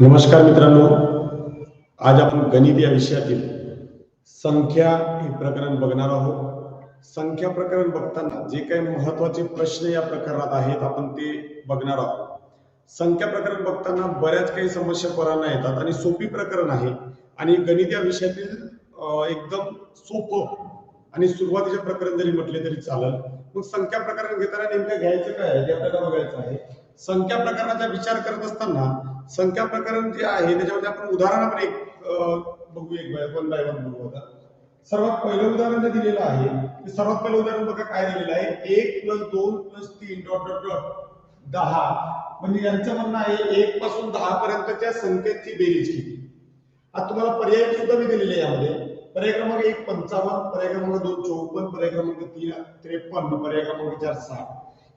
नमस्कार मित्रांनो. आज आपण गणित या विषयातील संख्या हे प्रकरण बघणार आहोत. संख्या प्रकरण बघताना जे काही महत्त्वाचे प्रश्न या प्रकरणात आहेत आपण ते बघणार आहोत. संख्या प्रकरण बघताना बऱ्याच काही समस्या पोरांना येतात आणि सोपी प्रकरण आहे. आणि गणित या विषयातील एकदम सोपं आणि सुरुवातीचे प्रकरण जरी म्हटले तरी चालेल. मग संख्या प्रकरण घेताना नेमकं घ्यायचं काय आहे? ते आपल्याला बघायचं आहे. संख्या प्रकरणाचा विचार करत असताना संख्या प्रकरण जे आहे त्याच्यामध्ये आपण उदाहरण आपण एक बघू एक वन बाय वन बघू आता. सर्वात पहिलं उदाहरण जे दिलेलं आहे सर्वात पहिलं उदाहरण बघा काय दिलेलं आहे. एक प्लस दोन प्लस तीन डॉट डॉट डॉट दहा. म्हणजे यांचं म्हणणं आहे एक पासून दहा पर्यंतच्या संख्येची बेरीज किती आता तुम्हाला पर्याय सुद्धा मी दिलेले आहे यामध्ये. पर्याय क्रमांक एक पंचावन्न पर्याय क्रमांक दोन चौपन्न पर्याय क्रमांक तीन त्रेपन्न पर्याय क्रमांक चार सहा.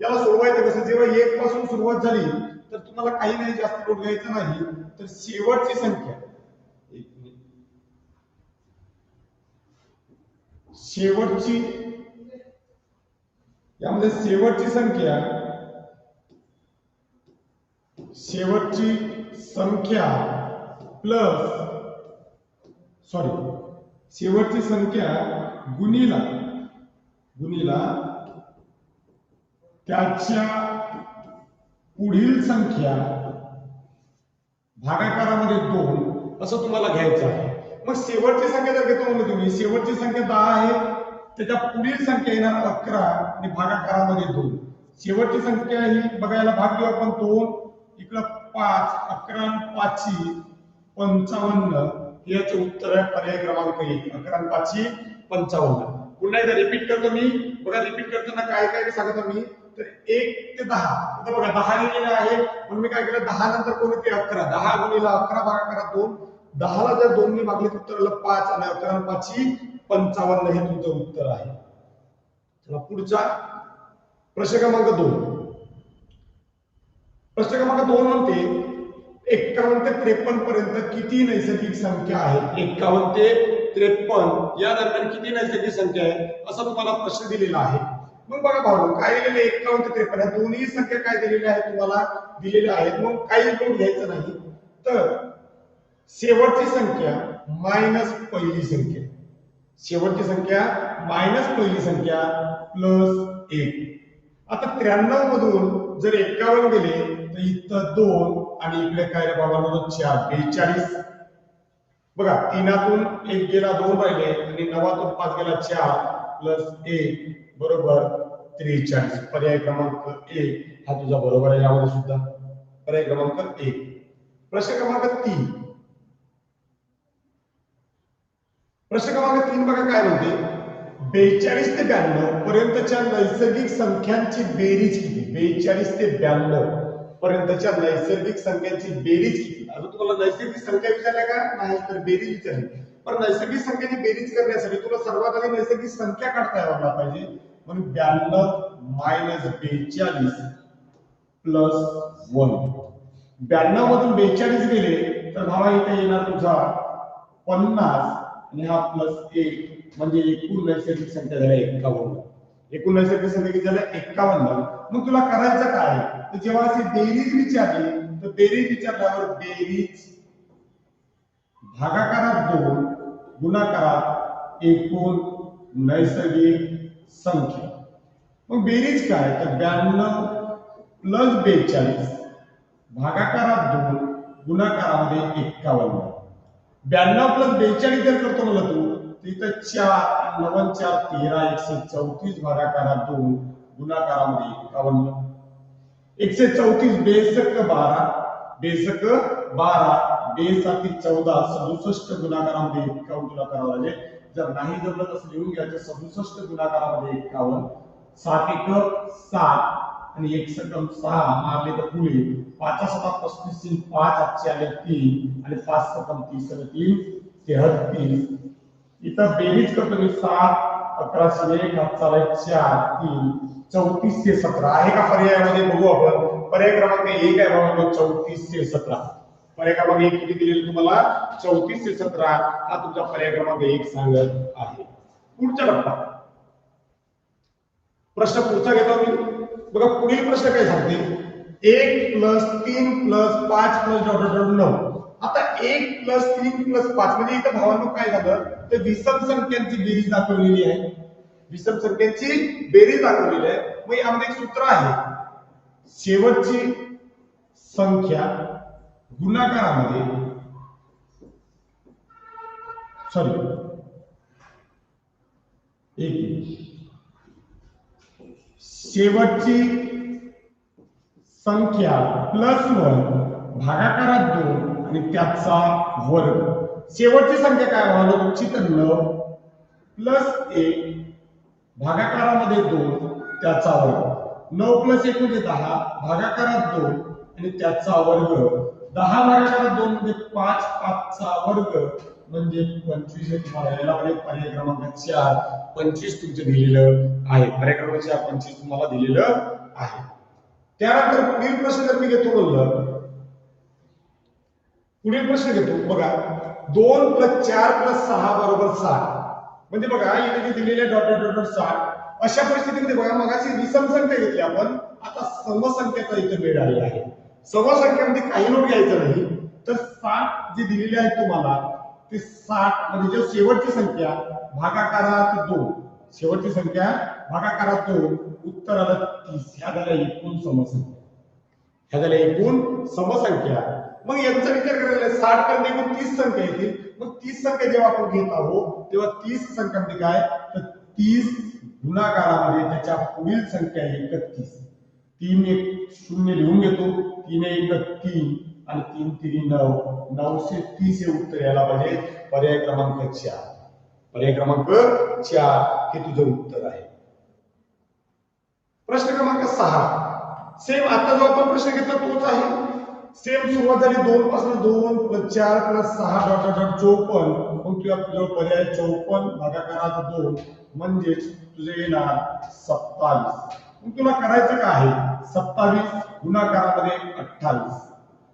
याला सोडवायचं कसं? जेव्हा एक पासून सुरुवात झाली तर तुम्हाला काही नाही जास्त लोट घ्यायचं नाही तर शेवटची संख्या एक मिनिट. शेवटची यामध्ये शेवटची संख्या शेवटची संख्या प्लस सॉरी शेवटची संख्या गुणीला गुणीला त्याच्या पुढील संख्या भागाकारामध्ये दोन असं तुम्हाला घ्यायचं आहे. मग शेवटची संख्या जर घेतो म्हणजे तुम्ही शेवटची संख्या दहा आहे. त्याच्या पुढील संख्या येणार अकरा आणि भागाकारामध्ये दोन. शेवटची संख्या ही बघायला भाग घेऊ आपण दोन इकडं पाच अकरा आणि पाचशे पंचावन्न. हे उत्तर आहे पर्याय क्रमांक एक. अकरा आणि पाचशे पंचावन्न. पुन्हा एकदा रिपीट करतो मी. बघा रिपीट करताना काय काय सांगतो मी? तर एक ते दहा. आता बघा दहा लिहिलेलं आहे. म्हणून मी काय केलं? दहा नंतर कोण ते अकरा. दहा गुणिला अकरा भागा करा दोन. दहाला जर दोन मी मागले तर उत्तर आलं पाच. आणि अकरा पाचशी पंचावन्न हे तुमचं उत्तर आहे. चला पुढचा प्रश्न क्रमांक दोन. प्रश्न क्रमांक दोन म्हणते एक्कावन्न ते त्रेपन्न पर्यंत किती नैसर्गिक संख्या आहे? एक्कावन्न ते त्रेपन्न. या दरम्यान किती नैसर्गिक संख्या आहे? असा तुम्हाला प्रश्न दिलेला आहे. मग बघा भाऊ काय दिलेलं एकावन्न एक्कावन्न ते त्रेपन्न या दोन्ही संख्या काय दिलेल्या आहेत तुम्हाला? दिलेल्या आहेत. मग काही लोक घ्यायचं नाही. तर शेवटची संख्या मायनस पहिली संख्या. शेवटची संख्या मायनस पहिली संख्या प्लस एक. आता त्र्याण्णव मधून जर एक्कावन्न गेले तर इथं दोन आणि इकडे काय रे बाबा? चार बेचाळीस. बघा तीनातून एक गेला दोन राहिले आणि नवातून पाच गेला चार. प्लस ए बरोबर त्रेचाळीस. पर्याय क्रमांक एक हा तुझा बरोबर आहे यामध्ये सुद्धा. पर्याय क्रमांक एक प्रश्न क्रमांक तीन. प्रश्न क्रमांक तीन बघा काय म्हणते? बेचाळीस ते ब्याण्णव पर्यंतच्या नैसर्गिक संख्यांची बेरीज किती? बेचाळीस ते ब्याण्णव पर्यंतच्या नैसर्गिक संख्यांची बेरीज किती? अजून तुम्हाला नैसर्गिक संख्या विचारल्या का? नाही तर बेरीज विचारली. पण नैसर्गिक संख्येची बेरीज करण्यासाठी तुला सर्वात आधी नैसर्गिक संख्या काढता यायला पाहिजे. म्हणून ब्याण्णव मायनस बेचाळीस प्लस वन ब्याण्णव मधून बेचाळीस गेले तर भावा इथे येणार तुझा पन्नास आणि हा प्लस एक म्हणजे एकूण नैसर्गिक संख्या झाल्या एक्कावन्न एकूण नैसर्गिक संख्या किती झाल्या एक्कावन्न मग तुला करायचं काय? तर जेव्हा असे बेरीज विचारली तर बेरीज विचारल्यावर बेरीज भागाकारात दोन गुणाकारात एकूण नैसर्गिक संख्या. मग बेरीज काय? तर ब्याण्णव प्लस बेचाळीस भागाकारात दोन गुणाकारामध्ये एक्कावन्न ब्याण्णव प्लस बेचाळीस जर करतो म्हणलं तू तिथं चार नवन चार तेरा एकशे चौतीस भागाकारात दोन गुणाकारामध्ये एक्कावन्न एकशे चौतीस बेसक बारा बेसक बारा बेसाठी चौदा सदुसष्ट गुणाकारामध्ये एक्कावन्न तुला करावं लागेल. जर नाही जमलं तसं लिहून घ्यायचं सदुसष्ट गुणाकारामध्ये एक्कावन्न सात एक सात आणि एक सकम सहा मारले तर पुढे पाच सता पस्तीस तीन पाच आजचे आले तीन आणि पाच सकम तीस आणि तीन तेहतीस. इथं बेरीज करतो मी सात अकराशे एक हातचा चार तीन चौतीस ते सतरा. आहे का पर्यायामध्ये? बघू आपण. पर्याय क्रमांक एक आहे बघा चौतीस ते सतरा. पर्याय क्रमांक एक किती दिलेलं तुम्हाला? चौतीस ते सतरा. हा तुमचा पर्याय क्रमांक एक सांगत आहे. पुढचा टप्पा प्रश्न पुढचा घेतो मी. बघा पुढील प्रश्न काय सांगते? एक प्लस तीन प्लस पाच प्लस डॉट डॉट डॉट नऊ. एक प्लस तीन प्लस पाच म्हणजे इथं भावांनो काय झालं? तर विषम संख्यांची बेरीज दाखवलेली आहे. विषम संख्यांची बेरीज दाखवलेली आहे. मग यामध्ये एक सूत्र आहे. शेवटची संख्या गुणाकारामध्ये सॉरी एक शेवटची संख्या प्लस वन भागाकारात दोन आणि त्याचा वर्ग. शेवटची संख्या काय व्हावं तुमची तर प्लस एक भागाकारामध्ये दोन त्याचा वर्ग. नऊ प्लस एक म्हणजे दहा भागाकारात दोन आणि त्याचा वर्ग. दहा भागाकारात दोन म्हणजे पाच पाचचा वर्ग म्हणजे पंचवीस तुम्हाला यायला पाहिजे पर्याय क्रमांक चार पंचवीस तुमचं दिलेलं आहे. पर्याय क्रमांक चार पंचवीस तुम्हाला दिलेलं आहे. त्यानंतर पुढील प्रश्न जर मी घेतो बोललं पुढील प्रश्न घेतो. बघा दोन प्लस चार प्लस सहा बरोबर साठ म्हणजे बघा इथे जे दिलेले डॉट डॉट डॉट साठ अशा परिस्थितीमध्ये बघा मगाशी विषम संख्या घेतली आपण. आता समसंख्येचा इथे वेळ आलेला आहे. समसंख्येमध्ये काही नोट घ्यायचं नाही. तर साठ जे दिलेली आहेत तुम्हाला ते साठ म्हणजे जो शेवटची संख्या भागाकारात दोन. शेवटची संख्या भागाकारात दोन उत्तर आलं तीस. ह्या झाल्या एकूण समसंख्या. ह्या झाल्या एकूण समसंख्या. मग यांचा विचार करायला साठ पर्यंत एकूण तीस संख्या येतील. मग तीस संख्या जेव्हा आपण घेत आहोत तेव्हा तीस संख्यामध्ये म्हणजे काय? तर तीस गुणाकारामध्ये त्याच्या पुढील संख्या एकतीस. तीन एक शून्य लिहून घेतो. तीन एक तीन आणि तीन तिरी नऊ. नऊशे तीस हे उत्तर यायला पाहिजे. पर्याय क्रमांक चार. पर्याय क्रमांक चार हे तुझं उत्तर आहे. प्रश्न क्रमांक सहा. सेम आता जो आपण प्रश्न घेतला तोच आहे. सेम सुरुवात झाली दोन पासून दोन प्लस चार प्लस सहा डॉट डॉट डॉट चौपन्न. मग तुझ्या तुझ्या पर्याय चौपन्न भागाकारात दोन. म्हणजेच तुझे येणार सत्तावीस. मग तुला करायचं काय आहे? सत्तावीस गुणाकारामध्ये अठ्ठावीस.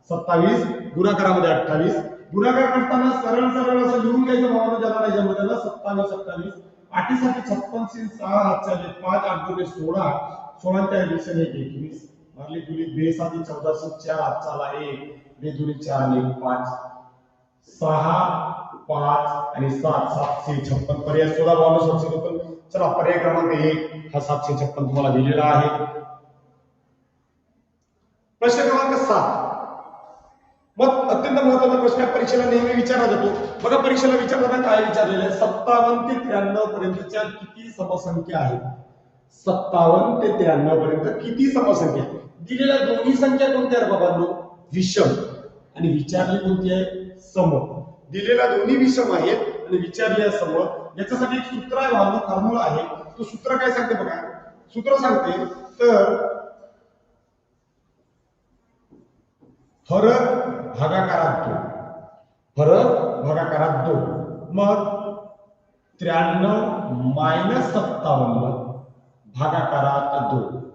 सत्तावीस गुणाकारामध्ये अठ्ठावीस. गुणाकार करताना सरळ सरळ असं लिहून घ्यायचं भावानं ज्याला नाही जमलं त्याला सत्तावीस अठ्ठावीस आठीसाठी छप्पन सीन सहा हात चालले पाच आठ दोन सोळा. सोळाच्या दिवसाने एक एकवीस मारली तुली बेसाठी चौदाशे चार हात चाला एक. बे बेदुरी चार आणि पाच. सहा पाच आणि सात सातशे छप्पन. पर्याय सोळा बावन्न सातशे छप्पन. चला पर्याय क्रमांक एक. हा सातशे छप्पन तुम्हाला दिलेला आहे. प्रश्न क्रमांक सात. मग अत्यंत महत्त्वाचा प्रश्न आहे, परीक्षेला नेहमी विचारला जातो. बघा परीक्षेला विचारताना काय विचारलेलं आहे? सत्तावन्न ते त्र्याण्णव पर्यंतच्या किती समसंख्या आहेत? सत्तावन्न ते त्र्याण्णव पर्यंत किती समसंख्या दिलेल्या दोन्ही संख्या कोणत्या आहेत बाबांनो? विषम. आणि विचारली कोणती आहे? सम दिलेल्या दोन्ही विषम आहेत आणि विचारली आहे सम याच्यासाठी एक सूत्र आहे भावना फॉर्म्युला आहे. तो सूत्र काय सांगते बघा? सूत्र सांगते तर फरक भागाकारात. दोन फरक भागाकारात. दोन मग त्र्याण्णव मायनस सत्तावन्न भागाकारात दोन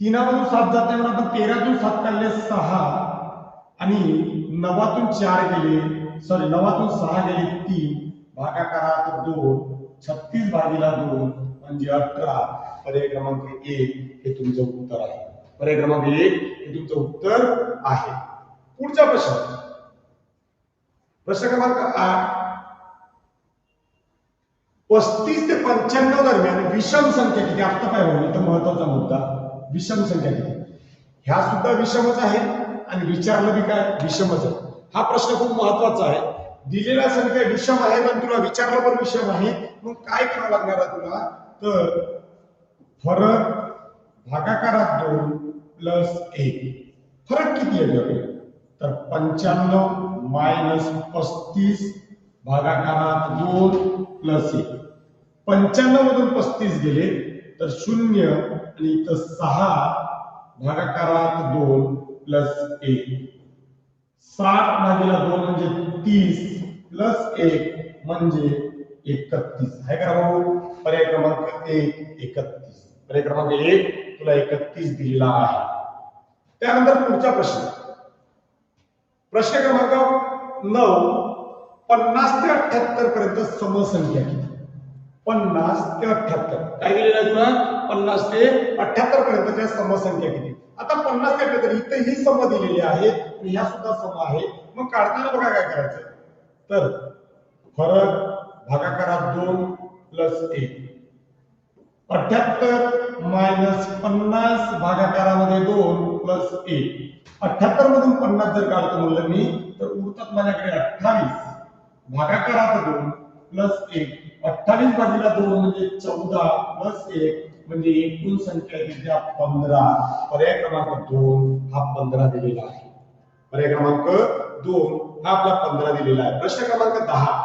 तीनामधून सात जाते म्हणून आपण तेरातून सात काढले सहा. आणि नवातून चार गेले सॉरी नवातून सहा गेले तीन. भागाकारात दोन छत्तीस भागीला दोन म्हणजे अठरा पर्याय क्रमांक एक हे तुमचं उत्तर आहे. पर्याय क्रमांक एक हे तुमचं उत्तर आहे. पुढचा प्रश्न. प्रश्न क्रमांक आठ. पस्तीस ते पंच्याण्णव दरम्यान विषम संख्या किती? आता काय होईल? तर महत्त्वाचा मुद्दा. विषम संख्या किती? ह्या सुद्धा विषमच आहे आणि विचारलं बी काय? विषमच आहे. हा प्रश्न खूप महत्त्वाचा आहे. दिलेल्या संख्या विषम आहे पण तुला विचारलं पण विषम आहे. मग काय करावं लागणार आहे तुला? तर फरक भागाकारात दोन प्लस एक. फरक किती आहे तर पंच्याण्णव मायनस पस्तीस भागाकारात दोन प्लस एक. पंच्याण्णव मधून पस्तीस गेले तर शून्य आणि इथं सहा भागाकारात दोन प्लस एक. साठ भागीला दोन म्हणजे तीस प्लस एक म्हणजे एकतीस. आहे का भाऊ पर्याय क्रमांक एक एकतीस. पर्याय क्रमांक एक तुला एकतीस दिलेला आहे. त्यानंतर पुढचा प्रश्न. प्रश्न क्रमांक नऊ पन्नास ते अठ्याहत्तर पर्यंत समसंख्या किती? पन्नास ते अठ्याहत्तर काय दिलेलं आहे तुला? पन्नास ते अठ्याहत्तर पर्यंतच्या समसंख्या किती? आता पन्नास ते अठ्याहत्तर इथे ही सम दिलेली आहे आणि ह्या सुद्धा सम आहे मग काढताना बघा काय करायचं. तर फरक भागाकारात दोन प्लस एक. अठ्याहत्तर मायनस पन्नास भागाकारामध्ये दोन प्लस एक. अठ्याहत्तर मधून पन्नास जर काढतो म्हणलं मी तर उरतात माझ्याकडे अठ्ठावीस. भागाकारात दोन प्लस एक. अठ्ठावीस भागीला दोन म्हणजे चौदा प्लस एक म्हणजे एकूण संख्या किती पंधरा. पर्याय क्रमांक दोन हा पंधरा दिलेला आहे. पर्याय क्रमांक दोन हा आपला पंधरा दिलेला आहे. प्रश्न क्रमांक दहा.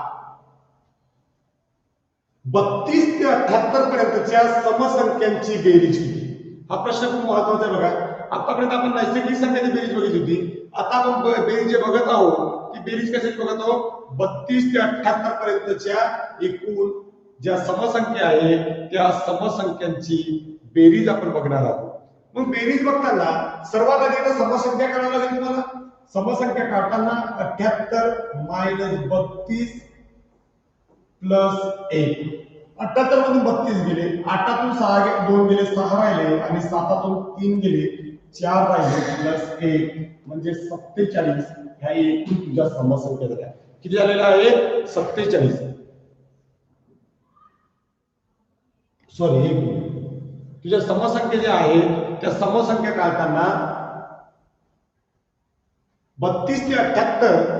बत्तीस ते अठ्याहत्तर पर्यंतच्या समसंख्यांची बेरीज किती हा प्रश्न खूप महत्त्वाचा आहे बघा. आतापर्यंत आपण नैसर्गिक संख्याची बेरीज बघितली होती. आता आपण बेरीज जे बघत आहोत ती बेरीज कशाची बघत आहोत? बत्तीस ते अठ्याहत्तर पर्यंतच्या एकूण ज्या समसंख्या आहे त्या समसंख्यांची बेरीज आपण बघणार आहोत. मग बेरीज बघताना सर्वात आधी समसंख्या काढावं लागेल तुम्हाला. समसंख्या काढताना अठ्याहत्तर मायनस बत्तीस प्लस एक. अठ्याहत्तर मधून बत्तीस गेले आठातून सहा गे- दोन गेले सहा राहिले आणि सातातून तीन गेले चार राहिले प्लस एक. म्हणजे सत्तेचाळीस ह्या एकूण तुझ्या समसंख्या झाल्या किती झालेल्या आहे? सत्तेचाळीस. सॉरी एक तुझ्या समसंख्या ज्या आहेत त्या समसंख्या काढताना बत्तीस ते अठ्याहत्तर